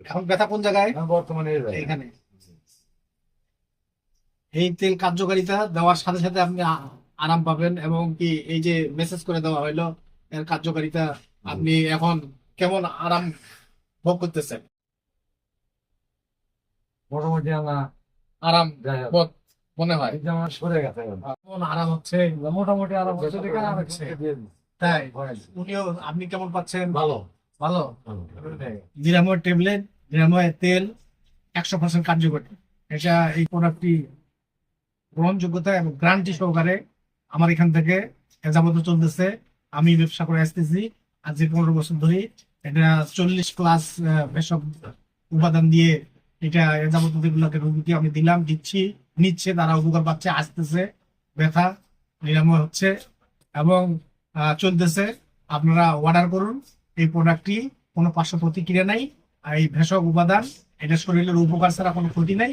এখন ব্যথা কোন জায়গায়? বর্তমানে এখানে। এই তেল কার্যকারিতা দেওয়ার সাথে সাথে আপনি আরাম পাবেন এবং কি এই যে মেসেজ করে দেওয়া হইল এর কার্যকারিতা আপনি এখন কেমন আরাম ভোগ করতেছেন? মোটামুটি আমার আরাম বোধ মনে হয়। যে আমার সরে গেছে। কেমন আরাম হচ্ছে? মোটামুটি আরাম হচ্ছে। দেখে আরাম হচ্ছে। দিই। তাই? উনিও আপনি কেমন পাচ্ছেন? ভালো। ভালো? ভালো। নিরাময় ট্যাবলেট নিরাময় তেল একশো পার্সেন্ট কার্যকরী। এটা এই প্রোডাক্টটি গ্রহণযোগ্যতা এবং গ্রান্টি সহকারে আমার এখান থেকে যাবত চলতেছে। আমি ব্যবসা করে আসতেছি। আজ যে পনেরো বছর ধরে এটা চল্লিশ প্লাস ভেষজ উপাদান দিয়ে এটা এ যাবত যেগুলোকে রোগীকে আমি দিলাম, দিচ্ছি, নিচ্ছে, তারা উপকার পাচ্ছে, আসতেছে। ব্যথা, নিরাময় হচ্ছে এবং চলতেছে। আপনারা অর্ডার করুন। এই প্রোডাক্টটি কোনো পার্শ্ব প্রতিক্রিয়া নাই। এই ভেষজ উপাদান এটা শরীরের উপকার ছাড়া কোনো ক্ষতি নাই।